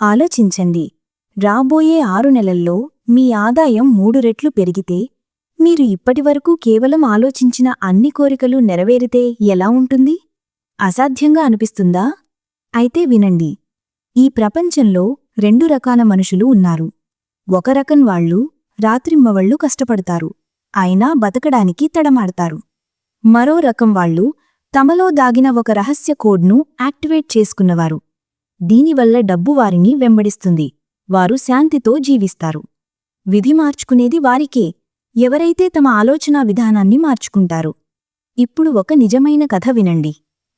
ఆలోచించండి. రాబోయే ఆరు నెలల్లో మీ ఆదాయం మూడు రెట్లు పెరిగితే మీరు ఇప్పటివరకు కేవలం ఆలోచించిన అన్ని కోరికలు నెరవేరితే ఎలా ఉంటుంది? అసాధ్యంగా అనిపిస్తుందా? అయితే వినండి. ఈ ప్రపంచంలో రెండు రకాల మనుషులు ఉన్నారు. ఒక రకం వాళ్ళు రాత్రింబవళ్ళు కష్టపడతారు. అయినా బతకడానికి తడమాడతారు. మరో రకం వాళ్ళు తమలో దాగిన ఒక రహస్య కోడ్ను యాక్టివేట్ చేసుకున్నవారు. దీనివల్ల డబ్బు వారిని వెంబడిస్తుంది. వారు శాంతితో జీవిస్తారు. విధి మార్చుకునేది వారికే. ఎవరైతే తమ ఆలోచనా విధానాన్ని మార్చుకుంటారు. ఇప్పుడు ఒక నిజమైన కథ వినండి.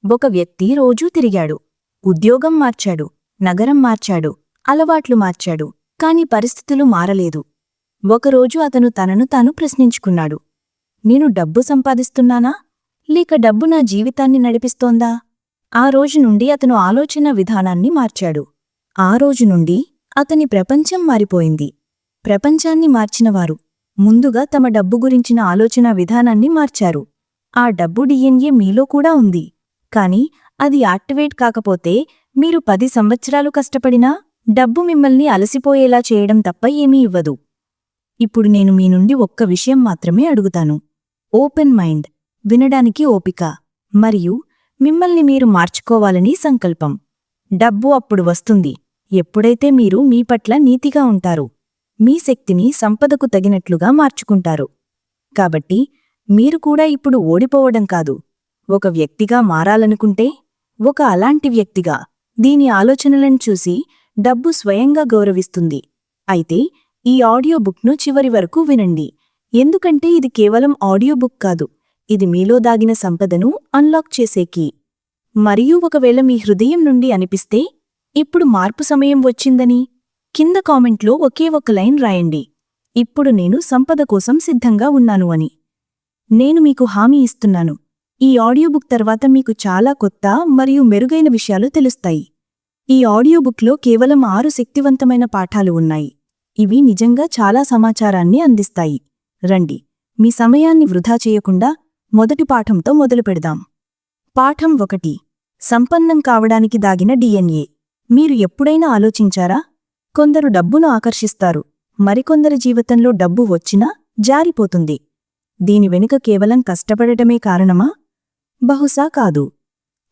ఒక వ్యక్తి రోజూ తిరిగాడు. ఉద్యోగం మార్చాడు. నగరం మార్చాడు. అలవాట్లు మార్చాడు. కాని పరిస్థితులు మారలేదు. ఒకరోజు అతను తనను తాను ప్రశ్నించుకున్నాడు. నేను డబ్బు సంపాదిస్తున్నానా? లేక డబ్బు నా జీవితాన్ని నడిపిస్తోందా? ఆ రోజు నుండి అతను ఆలోచన విధానాన్ని మార్చాడు. ఆ రోజు నుండి అతని ప్రపంచం మారిపోయింది. ప్రపంచాన్ని మార్చినవారు ముందుగా తమ డబ్బు గురించిన ఆలోచన విధానాన్ని మార్చారు. ఆ డబ్బు డిఎన్ఏ మీలో కూడా ఉంది. కాని అది యాక్టివేట్ కాకపోతే మీరు పది సంవత్సరాలు కష్టపడినా డబ్బు మిమ్మల్ని అలసిపోయేలా చేయడం తప్ప ఏమీ ఇవ్వదు. ఇప్పుడు నేను మీ నుండి ఒక్క విషయం మాత్రమే అడుగుతాను. ఓపెన్ మైండ్ వినడానికి ఓపిక మరియు మిమ్మల్ని మీరు మార్చుకోవాలని సంకల్పం. డబ్బు అప్పుడు వస్తుంది. ఎప్పుడైతే మీరు మీ పట్ల నీతిగా ఉంటారు మీ శక్తిని సంపదకు తగినట్లుగా మార్చుకుంటారు. కాబట్టి మీరు కూడా ఇప్పుడు ఓడిపోవడం కాదు. ఒక వ్యక్తిగా మారాలనుకుంటే ఒక అలాంటి వ్యక్తిగా దీని ఆలోచనలను చూసి డబ్బు స్వయంగా గౌరవిస్తుంది. అయితే ఈ ఆడియో బుక్ను చివరి వరకు వినండి. ఎందుకంటే ఇది కేవలం ఆడియో బుక్ కాదు. ఇది మీలో దాగిన సంపదను అన్లాక్ చేసేకి. మరియు ఒకవేళ మీ హృదయం నుండి అనిపిస్తే ఇప్పుడు మార్పు సమయం వచ్చిందని కింద కామెంట్లో ఒకే ఒక లైన్ రాయండి. ఇప్పుడు నేను సంపద కోసం సిద్ధంగా ఉన్నాను అని. నేను మీకు హామీ ఇస్తున్నాను. ఈ ఆడియో బుక్ తర్వాత మీకు చాలా కొత్త మరియు మెరుగైన విషయాలు తెలుస్తాయి. ఈ ఆడియో బుక్లో కేవలం ఆరు శక్తివంతమైన పాఠాలు ఉన్నాయి. ఇవి నిజంగా చాలా సమాచారాన్ని అందిస్తాయి. రండి. మీ సమయాన్ని వృధా చేయకుండా మొదటి పాఠంతో మొదలు పెడదాం. పాఠం ఒకటి. సంపన్నం కావడానికి దాగిన డిఎన్ఏ. మీరు ఎప్పుడైనా ఆలోచించారా? కొందరు డబ్బును ఆకర్షిస్తారు. మరికొందరి జీవితంలో డబ్బు వచ్చినా జారిపోతుంది. దీని వెనుక కేవలం కష్టపడటమే కారణమా? బహుశా కాదు.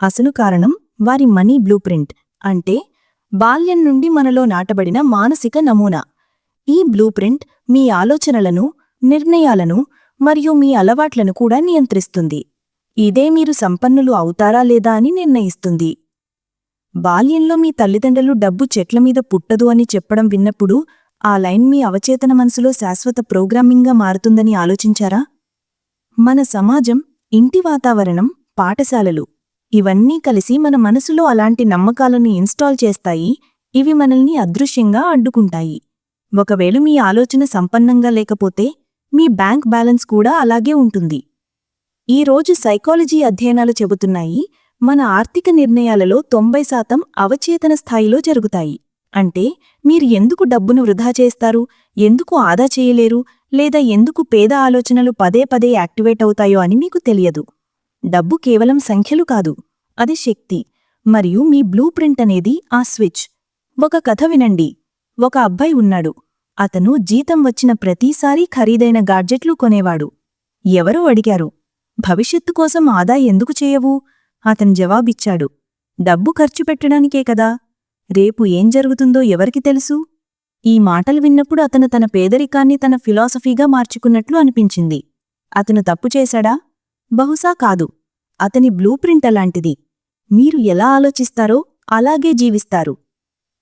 అసలు కారణం వారి మనీ బ్లూ ప్రింట్ అంటే బాల్యం నుండి మనలో నాటబడిన మానసిక నమూనా. ఈ బ్లూ ప్రింట్ మీ ఆలోచనలను నిర్ణయాలను మరియు మీ అలవాట్లను కూడా నియంత్రిస్తుంది. ఇదే మీరు సంపన్నులు అవుతారా లేదా అని నిర్ణయిస్తుంది. బాల్యంలో మీ తల్లిదండ్రులు డబ్బు చెట్ల మీద పుట్టదు అని చెప్పడం విన్నప్పుడు ఆ లైన్ మీ అవచేతన మనసులో శాశ్వత ప్రోగ్రామింగ్గా మారుతుందని ఆలోచించారా? మన సమాజం ఇంటి వాతావరణం పాఠశాలలు ఇవన్నీ కలిసి మన మనసులో అలాంటి నమ్మకాలను ఇన్స్టాల్ చేస్తాయి. ఇవి మనల్ని అదృశ్యంగా అడ్డుకుంటాయి. ఒకవేళ మీ ఆలోచన సంపన్నంగా లేకపోతే మీ బ్యాంక్ బ్యాలెన్స్ కూడా అలాగే ఉంటుంది. ఈ రోజు సైకాలజీ అధ్యయనాలు చెబుతున్నాయి మన ఆర్థిక నిర్ణయాలలో తొంభై శాతం అవచేతన స్థాయిలో జరుగుతాయి. అంటే మీరు ఎందుకు డబ్బును వృధా చేస్తారు ఎందుకు ఆదా చేయలేరు లేదా ఎందుకు పేద ఆలోచనలు పదే పదే యాక్టివేట్ అవుతాయో అని మీకు తెలియదు. డబ్బు కేవలం సంఖ్యలు కాదు అది శక్తి. మరియు మీ బ్లూ ప్రింట్ అనేది ఆ స్విచ్. ఒక కథ వినండి. ఒక అబ్బాయి ఉన్నాడు. అతను జీతం వచ్చిన ప్రతిసారీ ఖరీదైన గాడ్జెట్లు కొనేవాడు. ఎవరూ అడిగారు భవిష్యత్తు కోసం ఆదా ఎందుకు చేయవు? అతను జవాబిచ్చాడు డబ్బు ఖర్చు పెట్టడానికే కదా. రేపు ఏం జరుగుతుందో ఎవరికి తెలుసు? ఈ మాటలు విన్నప్పుడు అతను తన పేదరికాన్ని తన ఫిలాసఫీగా మార్చుకున్నట్లు అనిపించింది. అతను తప్పు చేశాడా? బహుశా కాదు. అతని బ్లూప్రింట్ అలాంటిది. మీరు ఎలా ఆలోచిస్తారో అలాగే జీవిస్తారు.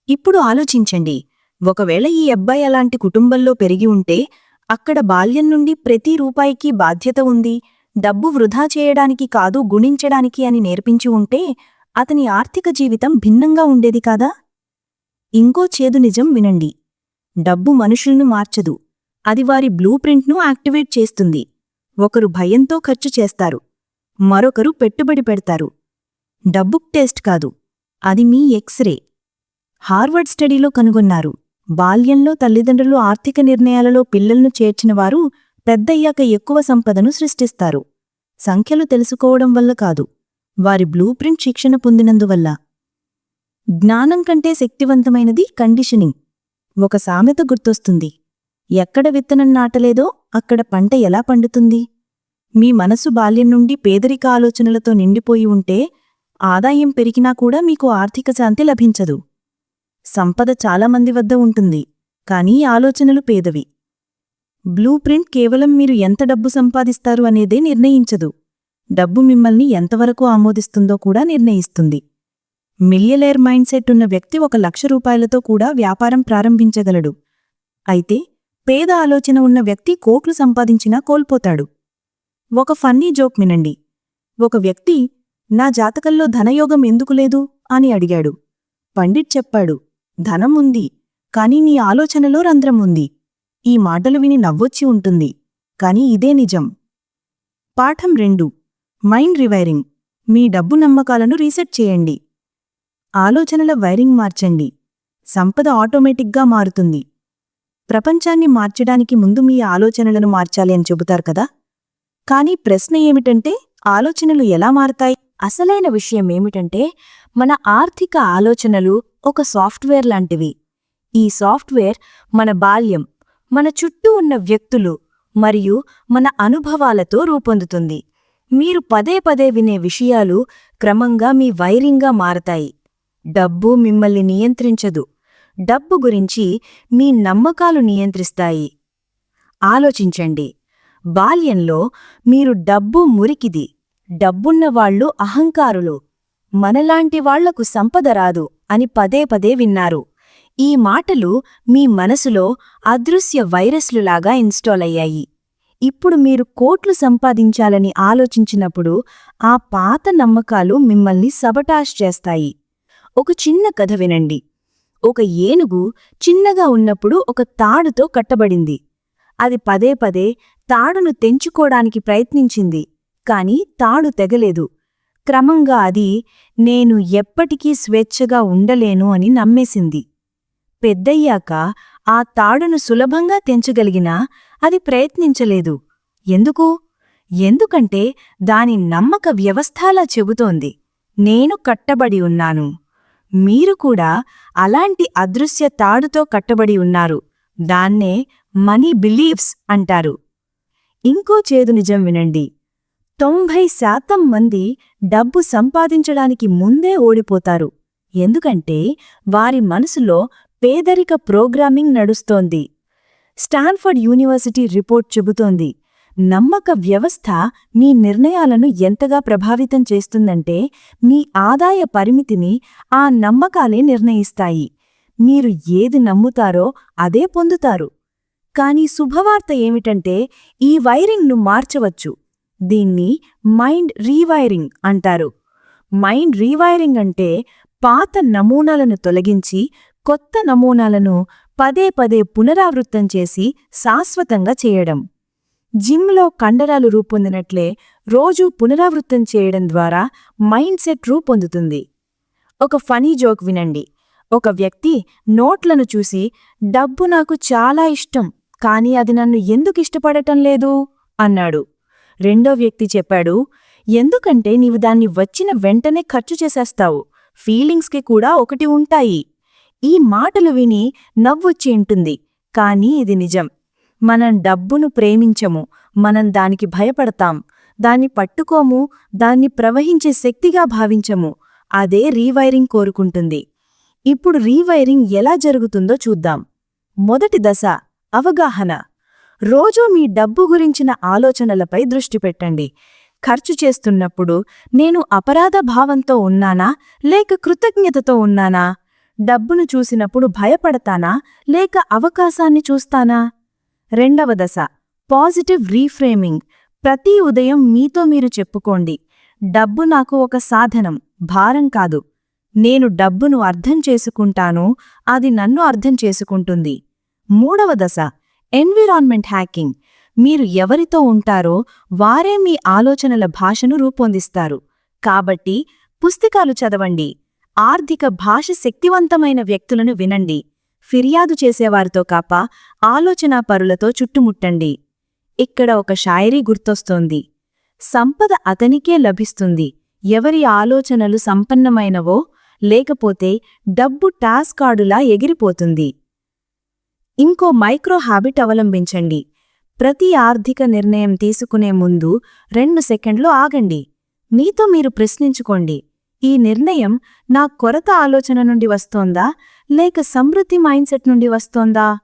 ఇప్పుడు ఆలోచించండి. ఒకవేళ ఈ అబ్బాయి అలాంటి కుటుంబంలో పెరిగి ఉంటే అక్కడ బాల్యం నుండి ప్రతి రూపాయికి బాధ్యత ఉంది డబ్బు వృధా చేయడానికి కాదు గుణించడానికి అని నేర్పించి ఉంటే అతని ఆర్థిక జీవితం భిన్నంగా ఉండేది కాదా? ఇంకో చేదు నిజం వినండి. డబ్బు మనుషుల్ను మార్చదు. అది వారి బ్లూ ప్రింట్ను యాక్టివేట్ చేస్తుంది. ఒకరు భయంతో ఖర్చు చేస్తారు. మరొకరు పెట్టుబడి పెడతారు. డబ్బు టెస్ట్ కాదు. అది మీ ఎక్స్రే. హార్వర్డ్ స్టడీలో కనుగొన్నారు. బాల్యంలో తల్లిదండ్రులు ఆర్థిక నిర్ణయాలలో పిల్లలను చేర్చినవారు పెద్దయ్యాక ఎక్కువ సంపదను సృష్టిస్తారు. సంఖ్యలు తెలుసుకోవడం వల్ల కాదు. వారి బ్లూ ప్రింట్ శిక్షణ పొందినందువల్ల. జ్ఞానం కంటే శక్తివంతమైనది కండిషనింగ్. ఒక సామెత గుర్తొస్తుంది. ఎక్కడ విత్తనం నాటలేదో అక్కడ పంట ఎలా పండుతుంది? మీ మనసు బాల్యం నుండి పేదరిక ఆలోచనలతో నిండిపోయి ఉంటే ఆదాయం పెరిగినా కూడా మీకు ఆర్థిక శాంతి లభించదు. సంపద చాలామంది వద్ద ఉంటుంది కానీ ఆలోచనలు పేదవి. బ్లూ ప్రింట్ కేవలం మీరు ఎంత డబ్బు సంపాదిస్తారు అనేదే నిర్ణయించదు. డబ్బు మిమ్మల్ని ఎంతవరకు ఆమోదిస్తుందో కూడా నిర్ణయిస్తుంది. మిలియలేర్ మైండ్ సెట్ ఉన్న వ్యక్తి ఒక లక్ష రూపాయలతో కూడా వ్యాపారం ప్రారంభించగలడు. అయితే పేద ఆలోచన ఉన్న వ్యక్తి కోట్లు సంపాదించినా కోల్పోతాడు. ఒక ఫన్నీ జోక్ వినండి. ఒక వ్యక్తి నా జాతకంలో ధనయోగం ఎందుకు లేదు? అని అడిగాడు. పండిట్ చెప్పాడు ధనం ఉంది కాని నీ ఆలోచనలో రంధ్రం ఉంది. ఈ మాటలు విని నవ్వొచ్చి ఉంటుంది. కాని ఇదే నిజం. పాఠం రెండు. మైండ్ రివైరింగ్. మీ డబ్బు నమ్మకాలను రీసెట్ చేయండి. ఆలోచనల వైరింగ్ మార్చండి. సంపద ఆటోమేటిక్గా మారుతుంది. ప్రపంచాన్ని మార్చడానికి ముందు మీ ఆలోచనలను మార్చాలి అని చెబుతారు కదా? కానీ ప్రశ్న ఏమిటంటే ఆలోచనలు ఎలా మారతాయి? అసలైన విషయం ఏమిటంటే మన ఆర్థిక ఆలోచనలు ఒక సాఫ్ట్వేర్ లాంటివి. ఈ సాఫ్ట్వేర్ మన బాల్యం మన చుట్టూ ఉన్న వ్యక్తులు మరియు మన అనుభవాలతో రూపొందుతుంది. మీరు పదే పదే వినే విషయాలు క్రమంగా మీ వైరింగ్గా మారతాయి. డబ్బు మిమ్మల్ని నియంత్రించదు. డబ్బు గురించి మీ నమ్మకాలు నియంత్రిస్తాయి. ఆలోచించండి. బాల్యంలో మీరు డబ్బు మురికిది. డబ్బున్నవాళ్ళు అహంకారులు. మనలాంటి వాళ్ళకు సంపద రాదు అని పదే పదే విన్నారు. ఈ మాటలు మీ మనసులో అదృశ్య వైరస్లులాగా ఇన్స్టాల్ అయ్యాయి. ఇప్పుడు మీరు కోట్లు సంపాదించాలని ఆలోచించినప్పుడు ఆ పాత నమ్మకాలు మిమ్మల్ని సబటాష్ చేస్తాయి. ఒక చిన్న కథ వినండి. ఒక ఏనుగు చిన్నగా ఉన్నప్పుడు ఒక తాడుతో కట్టబడింది. అది పదే పదే తాడును తెంచుకోడానికి ప్రయత్నించింది. కాని తాడు తెగలేదు. క్రమంగా అది నేను ఎప్పటికీ స్వేచ్ఛగా ఉండలేను అని నమ్మేసింది. పెద్దయ్యాక ఆ తాడును సులభంగా తెంచగలిగినా అది ప్రయత్నించలేదు. ఎందుకు? ఎందుకంటే దాని నమ్మక వ్యవస్థలా చెబుతోంది. నేను కట్టబడి ఉన్నాను. మీరు కూడా అలాంటి అదృశ్య తాడుతో కట్టబడి ఉన్నారు. దాన్నే మనీ బిలీవ్స్ అంటారు. ఇంకో చేదు నిజం వినండి. తొంభై శాతం మంది డబ్బు సంపాదించడానికి ముందే ఓడిపోతారు. ఎందుకంటే వారి మనసులో పేదరిక ప్రోగ్రామింగ్ నడుస్తోంది. స్టాన్ఫర్డ్ యూనివర్సిటీ రిపోర్ట్ చెబుతోంది నమ్మక వ్యవస్థ మీ నిర్ణయాలను ఎంతగా ప్రభావితం చేస్తుందంటే మీ ఆదాయ పరిమితిని ఆ నమ్మకాలే నిర్ణయిస్తాయి. మీరు ఏది నమ్ముతారో అదే పొందుతారు. కానీ శుభవార్త ఏమిటంటే ఈ వైరింగ్ను మార్చవచ్చు. దీన్ని మైండ్ రీవైరింగ్ అంటారు. మైండ్ రీవైరింగ్ అంటే పాత నమూనాలను తొలగించి కొత్త నమూనాలను పదే పదే పునరావృత్తం చేసి శాశ్వతంగా చేయడం. జిమ్లో కండరాలు రూపొందినట్లే రోజూ పునరావృత్తం చేయడం ద్వారా మైండ్ సెట్ రూపొందుతుంది. ఒక ఫనీ జోక్ వినండి. ఒక వ్యక్తి నోట్లను చూసి డబ్బు నాకు చాలా ఇష్టం కానీ అది నన్ను ఎందుకు ఇష్టపడటం లేదు? అన్నాడు. రెండో వ్యక్తి చెప్పాడు ఎందుకంటే నీవు దాన్ని వచ్చిన వెంటనే ఖర్చు చేసేస్తావు. ఫీలింగ్స్కి కూడా ఒకటి ఉంటాయి. ఈ మాటలు విని నవ్వొచ్చి ఉంటుంది. కానీ ఇది నిజం. మనం డబ్బును ప్రేమించము. మనం దానికి భయపడతాం. దాన్ని పట్టుకోము. దాన్ని ప్రవహించే శక్తిగా భావించము. అదే రీవైరింగ్ కోరుకుంటుంది. ఇప్పుడు రీవైరింగ్ ఎలా జరుగుతుందో చూద్దాం. మొదటి దశ అవగాహన. రోజూ మీ డబ్బు గురించిన ఆలోచనలపై దృష్టి పెట్టండి. ఖర్చు చేస్తున్నప్పుడు నేను అపరాధ భావంతో ఉన్నానా? లేక కృతజ్ఞతతో ఉన్నానా? డబ్బును చూసినప్పుడు భయపడతానా? లేక అవకాశాన్ని చూస్తానా? రెండవ దశ పాజిటివ్ రీఫ్రేమింగ్. ప్రతి ఉదయం మీతో మీరు చెప్పుకోండి. డబ్బు నాకు ఒక సాధనం భారం కాదు. నేను డబ్బును అర్థం చేసుకుంటాను అది నన్ను అర్థం చేసుకుంటుంది. మూడవ దశ ఎన్విరాన్మెంట్ హ్యాకింగ్. మీరు ఎవరితో ఉంటారో వారే మీ ఆలోచనల భాషను రూపొందిస్తారు. కాబట్టి పుస్తకాలు చదవండి. ఆర్థిక భాష శక్తివంతమైన వ్యక్తులను వినండి. ఫిర్యాదు చేసేవారితో కాప ఆలోచనా పరులతో చుట్టుముట్టండి. ఇక్కడ ఒక షాయరీ గుర్తొస్తోంది. సంపద అతనికే లభిస్తుంది. ఎవరి ఆలోచనలు సంపన్నమైనవో లేకపోతే డబ్బు టాస్క్ కార్డులా ఎగిరిపోతుంది. ఇంకో మైక్రో హ్యాబిట్ అవలంబించండి. ప్రతి ఆర్థిక నిర్ణయం తీసుకునే ముందు రెండు సెకండ్లు ఆగండి. మీతో మీరు ప్రశ్నించుకోండి. ఈ నిర్ణయం నా కొరత ఆలోచన నుండి వస్తోందా? లేక సమృద్ధి మైండ్సెట్ నుండి వస్తోందా?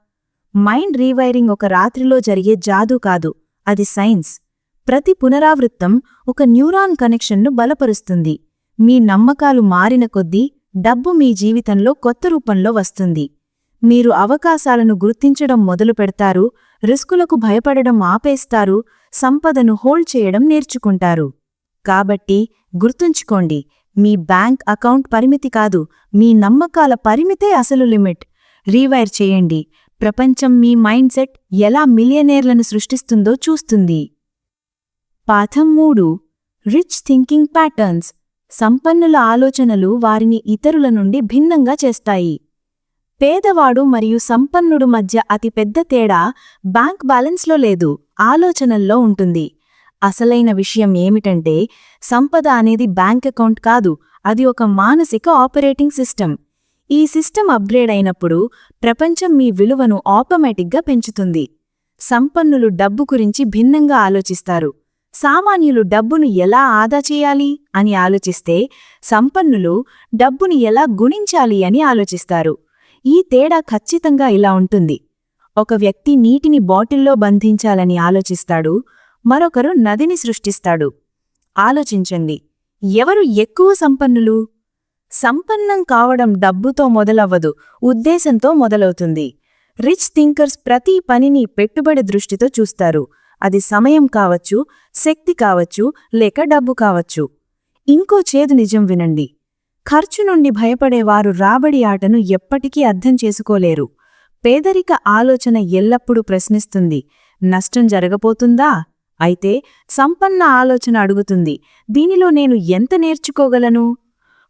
మైండ్ రీవైరింగ్ ఒక రాత్రిలో జరిగే జాదూ కాదు అది సైన్స్. ప్రతి పునరావృత్తం ఒక న్యూరాన్ కనెక్షన్ను బలపరుస్తుంది. మీ నమ్మకాలు మారిన కొద్దీ డబ్బు మీ జీవితంలో కొత్త రూపంలో వస్తుంది. మీరు అవకాశాలను గుర్తించడం మొదలు పెడతారు రిస్కులకు భయపడడం ఆపేస్తారు సంపదను హోల్డ్ చేయడం నేర్చుకుంటారు. కాబట్టి గుర్తుంచుకోండి మీ బ్యాంక్ అకౌంట్ పరిమితి కాదు మీ నమ్మకాల పరిమితే అసలు లిమిట్. రీవైర్ చేయండి ప్రపంచం మీ మైండ్ సెట్ ఎలా మిలియనేర్లను సృష్టిస్తుందో చూస్తుంది. పాఠం మూడు రిచ్ థింకింగ్ ప్యాటర్న్స్ సంపన్నుల ఆలోచనలు వారిని ఇతరుల నుండి భిన్నంగా చేస్తాయి. పేదవాడు మరియు సంపన్నుడు మధ్య అతిపెద్ద తేడా బ్యాంక్ బ్యాలెన్స్లో లేదు ఆలోచనల్లో ఉంటుంది. అసలైన విషయం ఏమిటంటే సంపద అనేది బ్యాంక్ అకౌంట్ కాదు అది ఒక మానసిక ఆపరేటింగ్ సిస్టమ్. ఈ సిస్టమ్ అప్గ్రేడ్ అయినప్పుడు ప్రపంచం మీ విలువను ఆటోమేటిక్గా పెంచుతుంది. సంపన్నులు డబ్బు గురించి భిన్నంగా ఆలోచిస్తారు. సామాన్యులు డబ్బును ఎలా ఆదా చేయాలి అని ఆలోచిస్తే సంపన్నులు డబ్బుని ఎలా గుణించాలి అని ఆలోచిస్తారు. ఈ తేడా ఖచ్చితంగా ఇలా ఉంటుంది. ఒక వ్యక్తి నీటిని బాటిల్లో బంధించాలని ఆలోచిస్తాడు మరొకరు నదిని సృష్టిస్తాడు. ఆలోచించండి ఎవరు ఎక్కువ సంపన్నులు? సంపన్నం కావడం డబ్బుతో మొదలవ్వదు ఉద్దేశంతో మొదలవుతుంది. రిచ్ థింకర్స్ ప్రతి పనిని పెట్టుబడి దృష్టితో చూస్తారు. అది సమయం కావచ్చు శక్తి కావచ్చు లేక డబ్బు కావచ్చు. ఇంకో చేదు నిజం వినండి. ఖర్చు నుండి భయపడేవారు రాబడి ఆటను ఎప్పటికీ అర్థం చేసుకోలేరు. పేదరిక ఆలోచన ఎల్లప్పుడూ ప్రశ్నిస్తుంది. నష్టం జరగబోతుందా? అయితే సంపన్న ఆలోచన అడుగుతుంది. దీనిలో నేను ఎంత నేర్చుకోగలను?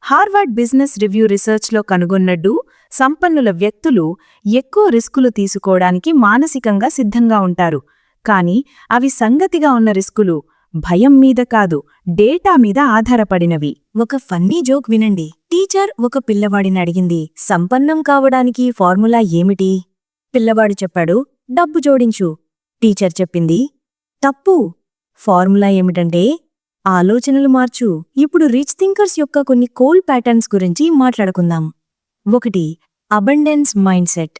హార్వర్డ్ బిజినెస్ రివ్యూ రీసెర్చ్లో కనుగొన్నట్టు సంపన్నుల వ్యక్తులు ఎక్కువ రిస్కులు తీసుకోవడానికి మానసికంగా సిద్ధంగా ఉంటారు. కాని అవి సంగతిగా ఉన్న రిస్కులు భయం మీద కాదు డేటా మీద ఆధారపడినవి. ఒక ఫన్నీ జోక్ వినండి. టీచర్ ఒక పిల్లవాడిని అడిగింది. సంపన్నం కావడానికి ఫార్ములా ఏమిటి? పిల్లవాడు చెప్పాడు డబ్బు జోడించు. టీచర్ చెప్పింది తప్పు. ఫార్ములా ఏమిటంటే ఆలోచనలు మార్చు. ఇప్పుడు రిచ్ థింకర్స్ యొక్క కొన్ని కోల్ ప్యాటర్న్స్ గురించి మాట్లాడుకుందాం. ఒకటి abundance mind set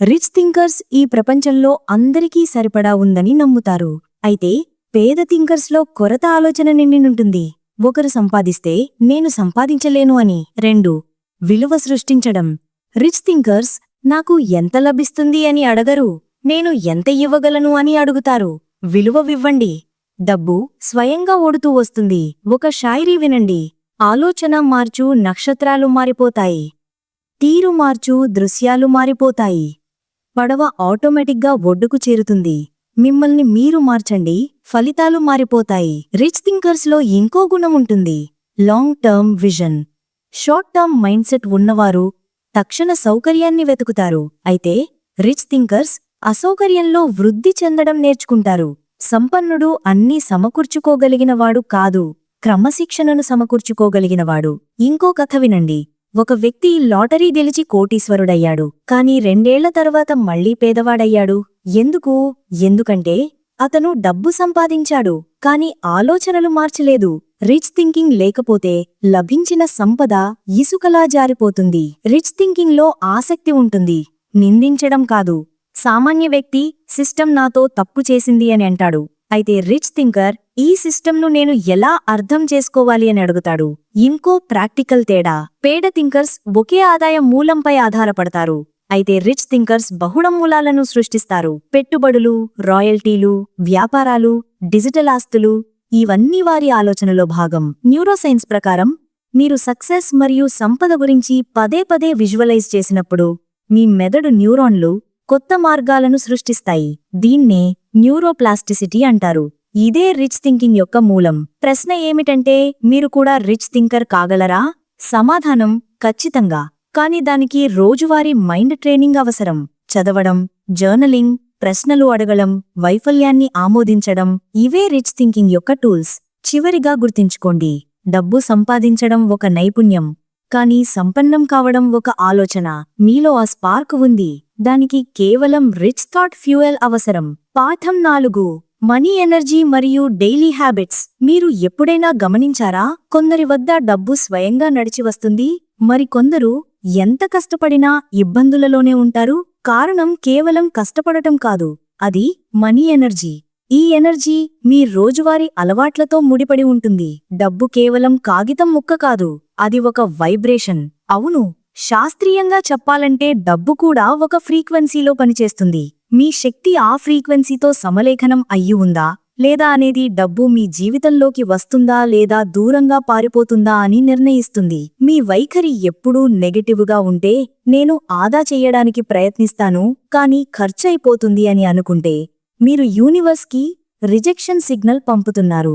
rich thinkers ఈ ప్రపంచంలో అందరికీ సరిపడా ఉందని నమ్ముతారు. అయితే పేద థింకర్స్లో కొరత ఆలోచన నిండినుంటుంది. ఒకరు సంపాదిస్తే నేను సంపాదించలేను అని. రెండు విలువ సృష్టించడం. రిచ్ థింకర్స్ నాకు ఎంత లభిస్తుంది అని అడగరు. నేను ఎంత ఇవ్వగలను అని అడుగుతారు. విలువవివ్వండి డబ్బు స్వయంగా ఓడుతూ వస్తుంది. ఒక షాయిరీ వినండి. ఆలోచన మార్చు నక్షత్రాలు మారిపోతాయి. తీరు మార్చు దృశ్యాలు మారిపోతాయి. పడవ ఆటోమేటిక్గా ఒడ్డుకు చేరుతుంది. మిమ్మల్ని మీరు మార్చండి ఫలితాలు మారిపోతాయి. రిచ్ థింకర్స్లో ఇంకో గుణం ఉంటుంది long term vision. Short term mind set ఉన్నవారు తక్షణ సౌకర్యాన్ని వెతుకుతారు. అయితే రిచ్ థింకర్స్ అసౌకర్యంలో వృద్ధి చెందడం నేర్చుకుంటారు. సంపన్నుడు అన్నీ సమకూర్చుకోగలిగినవాడు కాదు క్రమశిక్షణను సమకూర్చుకోగలిగినవాడు. ఇంకో కథ వినండి. ఒక వ్యక్తి లాటరీ గెలిచి కోటీశ్వరుడయ్యాడు. కాని రెండేళ్ళ తర్వాత మళ్ళీ పేదవాడయ్యాడు. ఎందుకు? ఎందుకంటే అతను డబ్బు సంపాదించాడు కాని ఆలోచనలు మార్చలేదు. రిచ్ థింకింగ్ లేకపోతే లభించిన సంపద ఇసుకలా జారిపోతుంది. రిచ్ థింకింగ్లో ఆసక్తి ఉంటుంది. నిందించడం కాదు. సామాన్య వ్యక్తి సిస్టమ్ నాతో తప్పు చేసింది అని అంటాడు. అయితే రిచ్ థింకర్ ఈ సిస్టమ్ను నేను ఎలా అర్థం చేసుకోవాలి అని అడుగుతాడు. ఇంకో ప్రాక్టికల్ తేడా. పేడ థింకర్స్ ఒకే ఆదాయ మూలంపై ఆధారపడతారు. అయితే రిచ్ థింకర్స్ బహుళ మూలాలను సృష్టిస్తారు. పెట్టుబడులు రాయల్టీలు వ్యాపారాలు డిజిటల్ ఆస్తులు ఇవన్నీ వారి ఆలోచనలో భాగం. న్యూరోసైన్స్ ప్రకారం మీరు సక్సెస్ మరియు సంపద గురించి పదే పదే విజువలైజ్ చేసినప్పుడు మీ మెదడు న్యూరాన్లు కొత్త మార్గాలను సృష్టిస్తాయి. దీన్నే న్యూరోప్లాస్టిసిటీ అంటారు. ఇదే రిచ్ థింకింగ్ యొక్క మూలం. ప్రశ్న ఏమిటంటే మీరు కూడా రిచ్ థింకర్ కాగలరా? సమాధానం ఖచ్చితంగా. కాని దానికి రోజువారీ మైండ్ ట్రైనింగ్ అవసరం. చదవడం జర్నలింగ్ ప్రశ్నలు అడగడం వైఫల్యాన్ని ఆమోదించడం ఇవే రిచ్ థింకింగ్ యొక్క టూల్స్. చివరిగా గుర్తించుకోండి డబ్బు సంపాదించడం ఒక నైపుణ్యం. కానీ సంపన్నం కావడం ఒక ఆలోచన. మీలో ఆ స్పార్క్ ఉంది. దానికి కేవలం రిచ్ థాట్ ఫ్యూయల్ అవసరం. పాఠం నాలుగు మనీ ఎనర్జీ మరియు డైలీ హ్యాబిట్స్. మీరు ఎప్పుడైనా గమనించారా? కొందరి వద్ద డబ్బు స్వయంగా నడిచి వస్తుంది మరికొందరు ఎంత కష్టపడినా ఇబ్బందులలోనే ఉంటారు. కారణం కేవలం కష్టపడటం కాదు. అది మనీ ఎనర్జీ. ఈ ఎనర్జీ మీ రోజువారీ అలవాట్లతో ముడిపడి ఉంటుంది. డబ్బు కేవలం కాగితం ముక్క కాదు. అది ఒక వైబ్రేషన్. అవును శాస్త్రీయంగా చెప్పాలంటే డబ్బు కూడా ఒక ఫ్రీక్వెన్సీలో పనిచేస్తుంది. మీ శక్తి ఆ ఫ్రీక్వెన్సీతో సమలేఖనం అయ్యి ఉందా? లేదా అనేది డబ్బు మీ జీవితంలోకి వస్తుందా లేదా దూరంగా పారిపోతుందా అని నిర్ణయిస్తుంది. మీ వైఖరి ఎప్పుడూ నెగటివ్గా ఉంటే నేను ఆదా చేయడానికి ప్రయత్నిస్తాను కానీ ఖర్చయిపోతుంది అని అనుకుంటే మీరు యూనివర్స్కి రిజెక్షన్ సిగ్నల్ పంపుతున్నారు.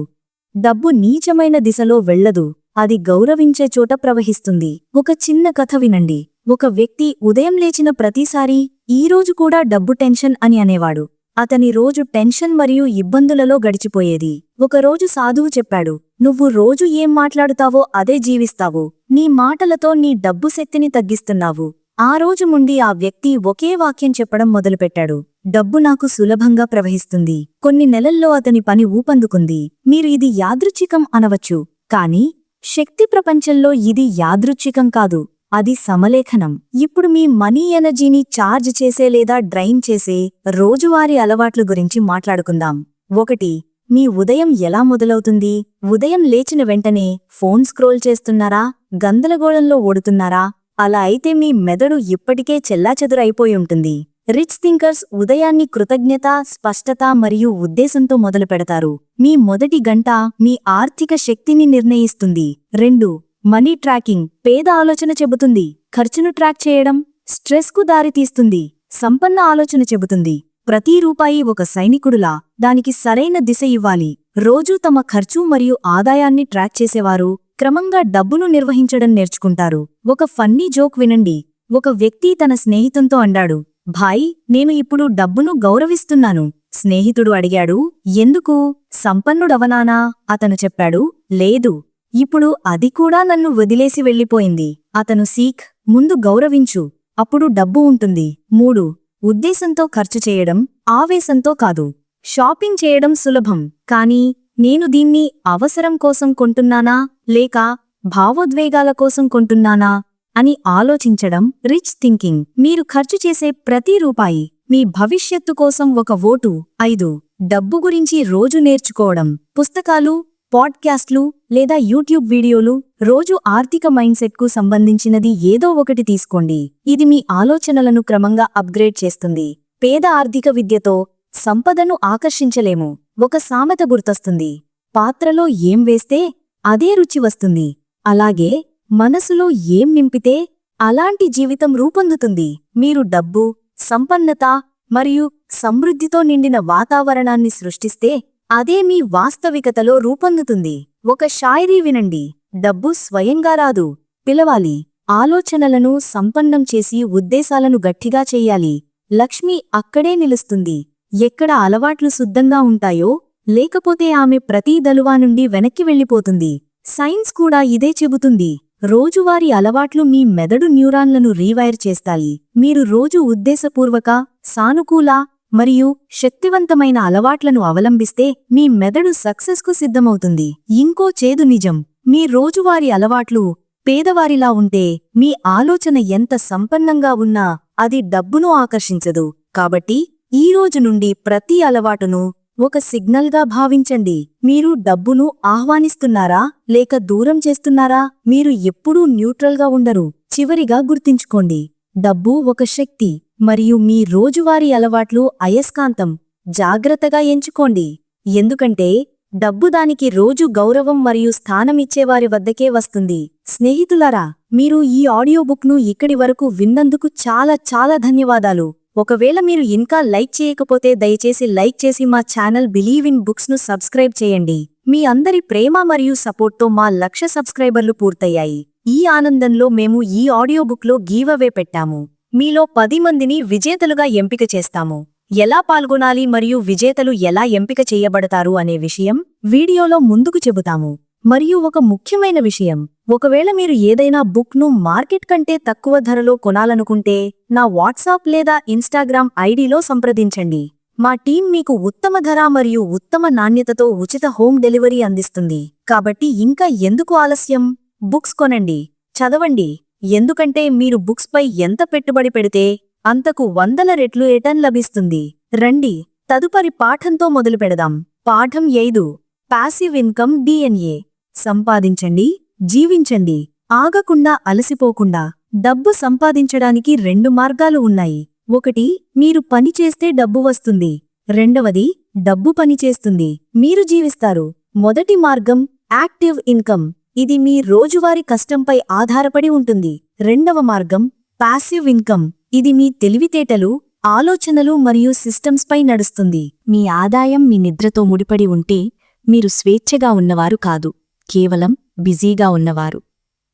డబ్బు నీచమైన దిశలో వెళ్ళదు అది గౌరవించే చోట ప్రవహిస్తుంది. ఒక చిన్న కథ వినండి. ఒక వ్యక్తి ఉదయం లేచిన ప్రతిసారీ ఈరోజు కూడా డబ్బు టెన్షన్ అని అనేవాడు. అతని రోజు టెన్షన్ మరియు ఇబ్బందులలో గడిచిపోయేది. ఒకరోజు సాధువు చెప్పాడు నువ్వు రోజు ఏం మాట్లాడుతావో అదే జీవిస్తావు. నీ మాటలతో నీ డబ్బు శక్తిని తగ్గిస్తున్నావు. ఆ రోజు నుండి ఆ వ్యక్తి ఒకే వాక్యం చెప్పడం మొదలుపెట్టాడు. డబ్బు నాకు సులభంగా ప్రవహిస్తుంది. కొన్ని నెలల్లో అతని పని ఊపందుకుంది. మీరు ఇది యాదృచ్ఛికం అనవచ్చు. కాని శక్తి ప్రపంచంలో ఇది యాదృచ్ఛికం కాదు. అది సమలేఖనం. ఇప్పుడు మీ మనీ ఎనర్జీని ఛార్జ్ చేసే లేదా డ్రైన్ చేసే రోజువారీ అలవాట్ల గురించి మాట్లాడుకుందాం. ఒకటి మీ ఉదయం ఎలా మొదలవుతుంది? ఉదయం లేచిన వెంటనే ఫోన్ స్క్రోల్ చేస్తున్నారా? గందరగోళంలో ఓడుతున్నారా? అలా అయితే మీ మెదడు ఇప్పటికే చెల్లాచెదురైపోయి ఉంటుంది. రిచ్ థింకర్స్ ఉదయాన్ని కృతజ్ఞత స్పష్టత మరియు ఉద్దేశంతో మొదలు పెడతారు మీ మొదటి గంట మీ ఆర్థిక శక్తిని నిర్ణయిస్తుంది. రెండు మనీ ట్రాకింగ్ పేద ఆలోచన చెబుతుంది. ఖర్చును ట్రాక్ చేయడం స్ట్రెస్కు దారితీస్తుంది. సంపన్న ఆలోచన చెబుతుంది. ప్రతి రూపాయి ఒక సైనికుడులా దానికి సరైన దిశ ఇవ్వాలి. రోజూ తమ ఖర్చు మరియు ఆదాయాన్ని ట్రాక్ చేసేవారు క్రమంగా డబ్బును నిర్వహించడం నేర్చుకుంటారు. ఒక ఫన్నీ జోక్ వినండి. ఒక వ్యక్తి తన స్నేహితంతో అండాడు. భాయ్ నేను ఇప్పుడు డబ్బును గౌరవిస్తున్నాను. స్నేహితుడు అడిగాడు ఎందుకు? సంపన్నుడవనానా? అతను చెప్పాడు లేదు. ఇప్పుడు అది కూడా నన్ను వదిలేసి వెళ్ళిపోయింది. అతను సీక్ ముందు గౌరవించు అప్పుడు డబ్బు ఉంటుంది. మూడు ఉద్దేశంతో ఖర్చు చేయడం ఆవేశంతో కాదు. షాపింగ్ చేయడం సులభం కానీ నేను దీన్ని అవసరం కోసం కొంటున్నానా లేక భావోద్వేగాల కోసం కొంటున్నానా అని ఆలోచించడం రిచ్ థింకింగ్. మీరు ఖర్చు చేసే ప్రతి రూపాయి మీ భవిష్యత్తు కోసం ఒక ఓటు. ఐదు డబ్బు గురించి రోజు నేర్చుకోవడం. పుస్తకాలు పాడ్కాస్ట్లు లేదా యూట్యూబ్ వీడియోలు రోజు ఆర్థిక మైండ్సెట్కు సంబంధించినది ఏదో ఒకటి తీసుకోండి. ఇది మీ ఆలోచనలను క్రమంగా అప్గ్రేడ్ చేస్తుంది. పేద ఆర్థిక విద్యతో సంపదను ఆకర్షించలేము. ఒక సామెత గుర్తొస్తుంది. పాత్రలో ఏం వేస్తే అదే రుచి వస్తుంది. అలాగే మనసులో ఏం నింపితే అలాంటి జీవితం రూపొందుతుంది. మీరు డబ్బు సంపన్నత మరియు సమృద్ధితో నిండిన వాతావరణాన్ని సృష్టిస్తే అదే మీ వాస్తవికతలో రూపొందుతుంది. ఒక షాయరీ వినండి. డబ్బు స్వయంగా రాదు. పిలవాలి. ఆలోచనలను సంపన్నం చేసి ఉద్దేశాలను గట్టిగా చెయ్యాలి లక్ష్మి అక్కడే నిలుస్తుంది. ఎక్కడ అలవాట్లు శుద్ధంగా ఉంటాయో లేకపోతే ఆమె ప్రతీ దలువా నుండి వెనక్కి వెళ్ళిపోతుంది. సైన్స్ కూడా ఇదే చెబుతుంది. రోజువారీ అలవాట్లు మీ మెదడు న్యూరాన్లను రీవైర్ చేస్తాయి. మీరు రోజు ఉద్దేశపూర్వక సానుకూల మరియు శక్తివంతమైన అలవాట్లను అవలంబిస్తే మీ మెదడు సక్సెస్కు సిద్ధమవుతుంది. ఇంకో చేదు నిజం. మీ రోజువారీ అలవాట్లు పేదవారిలా ఉంటే మీ ఆలోచన ఎంత సంపన్నంగా ఉన్నా అది డబ్బును ఆకర్షించదు. కాబట్టి ఈ రోజు నుండి ప్రతి అలవాటును ఒక సిగ్నల్గా భావించండి. మీరు డబ్బును ఆహ్వానిస్తున్నారా? లేక దూరం చేస్తున్నారా? మీరు ఎప్పుడూ న్యూట్రల్గా ఉండరు. చివరిగా గుర్తించుకోండి. డబ్బు ఒక శక్తి. మరియు మీ రోజువారీ అలవాట్లు అయస్కాంతం. జాగ్రత్తగా ఎంచుకోండి. ఎందుకంటే డబ్బు దానికి రోజు గౌరవం మరియు స్థానమిచ్చేవారి వద్దకే వస్తుంది. స్నేహితులారా మీరు ఈ ఆడియో బుక్ను ఇక్కడి వరకు విన్నందుకు చాలా చాలా ధన్యవాదాలు. ఒకవేళ మీరు ఇంకా లైక్ చేయకపోతే దయచేసి లైక్ చేసి మా ఛానల్ బిలీవ్ ఇన్ బుక్స్ను సబ్స్క్రైబ్ చేయండి. మీ అందరి ప్రేమ మరియు సపోర్ట్తో మా లక్ష సబ్స్క్రైబర్లు పూర్తయ్యాయి. ఈ ఆనందంలో మేము ఈ ఆడియో బుక్లో గీవవే పెట్టాము. మీలో పది మందిని విజేతలుగా ఎంపిక చేస్తాము. ఎలా పాల్గొనాలి మరియు విజేతలు ఎలా ఎంపిక చేయబడతారు అనే విషయం వీడియోలో ముందుకు చెబుతాము. మరియు ఒక ముఖ్యమైన విషయం ఒకవేళ మీరు ఏదైనా బుక్ను మార్కెట్ కంటే తక్కువ ధరలో కొనాలనుకుంటే నా వాట్సాప్ లేదా ఇన్స్టాగ్రామ్ ఐడిలో సంప్రదించండి. మా టీం మీకు ఉత్తమ ధర మరియు ఉత్తమ నాణ్యతతో ఉచిత హోమ్ డెలివరీ అందిస్తుంది. కాబట్టి ఇంకా ఎందుకు ఆలస్యం? బుక్స్ కొనండి చదవండి. ఎందుకంటే మీరు బుక్స్పై ఎంత పెట్టుబడి పెడితే అంతకు వందల రెట్లు రిటర్న్ లభిస్తుంది. రండి తదుపరి పాఠంతో మొదలు పెడదాం. పాఠం ఐదు పాసివ్ ఇన్కమ్ డిఎన్ఏ సంపాదించండి జీవించండి ఆగకుండా అలసిపోకుండా. డబ్బు సంపాదించడానికి రెండు మార్గాలు ఉన్నాయి. ఒకటి మీరు పని చేస్తే డబ్బు వస్తుంది. రెండవది డబ్బు పనిచేస్తుంది మీరు జీవిస్తారు. మొదటి మార్గం యాక్టివ్ ఇన్కమ్ ఇది మీ రోజువారీ కష్టంపై ఆధారపడి ఉంటుంది. రెండవ మార్గం పాసివ్ ఇన్కమ్ ఇది మీ తెలివితేటలు ఆలోచనలు మరియు సిస్టమ్స్పై నడుస్తుంది. మీ ఆదాయం మీ నిద్రతో ముడిపడి ఉంటే మీరు స్వేచ్ఛగా ఉన్నవారు కాదు. కేవలం బిజీగా ఉన్నవారు.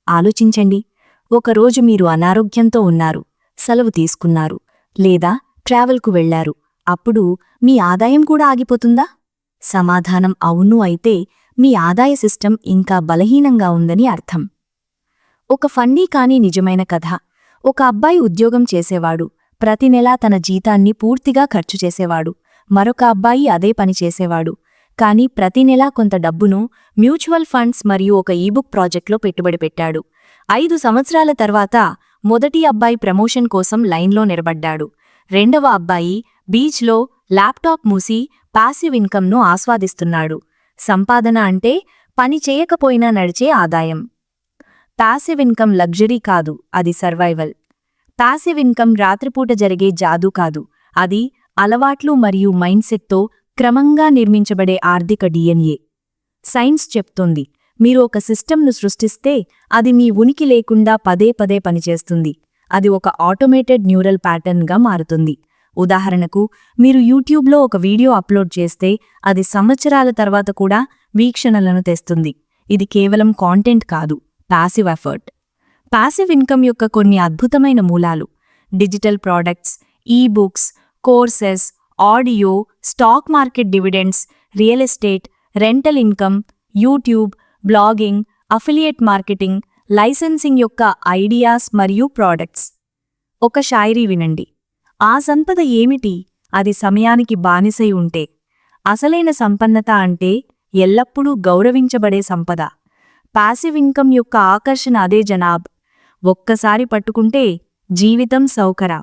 ఆలోచించండి. ఒకరోజు మీరు అనారోగ్యంతో ఉన్నారు. సెలవు తీసుకున్నారు. లేదా ట్రావెల్కు వెళ్ళారు అప్పుడు మీ ఆదాయం కూడా ఆగిపోతుందా? సమాధానం అవును అయితే మీ ఆదాయ సిస్టమ్ ఇంకా బలహీనంగా ఉందని అర్థం. ఒక ఫన్నీ కాని నిజమైన కథ. ఒక అబ్బాయి ఉద్యోగం చేసేవాడు. ప్రతి నెలా తన జీతాన్ని పూర్తిగా ఖర్చు చేసేవాడు. మరొక అబ్బాయి అదే పని చేసేవాడు. కానీ ప్రతి నెలా కొంత డబ్బును మ్యూచువల్ ఫండ్స్ మరియు ఒక ఈబుక్ ప్రాజెక్ట్లో పెట్టుబడి పెట్టాడు. ఐదు సంవత్సరాల తర్వాత మొదటి అబ్బాయి ప్రమోషన్ కోసం లైన్లో నిలబడ్డాడు. రెండవ అబ్బాయి బీచ్లో ల్యాప్టాప్ మూసి పాసివ్ ఇన్కమ్ను ఆస్వాదిస్తున్నాడు. సంపాదన అంటే పని చేయకపోయినా నడిచే ఆదాయం. పాసివ్ ఇన్కమ్ లగ్జరీ కాదు అది సర్వైవల్ పాసివ్ ఇన్కమ్ రాత్రిపూట జరిగే జాదూ కాదు అది అలవాట్లు మరియు మైండ్సెట్తో క్రమంగా నిర్మించబడే ఆర్థిక డిఎన్ఏ సైన్స్ చెప్తోంది మీరు ఒక సిస్టమ్ను సృష్టిస్తే అది మీ ఉనికి లేకుండా పదే పదే పనిచేస్తుంది. అది ఒక ఆటోమేటెడ్ న్యూరల్ ప్యాటర్న్గా మారుతుంది. ఉదాహరణకు మీరు యూట్యూబ్లో ఒక వీడియో అప్లోడ్ చేస్తే అది సంవత్సరాల తర్వాత కూడా వీక్షణలను తెస్తుంది. ఇది కేవలం కాంటెంట్ కాదు పాసివ్ ఎఫర్ట్ పాసివ్ ఇన్కమ్ యొక్క కొన్ని అద్భుతమైన మూలాలు. Digital products e books courses audio stock market dividends real estate rental income YouTube blogging affiliate marketing licensing యొక్క ఐడియాస్ మరియు ప్రోడక్ట్స్ ఒక షాయరీ వినండి. ఆ సంపద ఏమిటి? అది సమయానికి బానిసై ఉంటే అసలైన సంపన్నత అంటే ఎల్లప్పుడూ గౌరవించబడే సంపద. పాసివ్ ఇన్కమ్ యొక్క ఆకర్షణ అదే జనాబ్ ఒక్కసారి పట్టుకుంటే జీవితం సౌకరా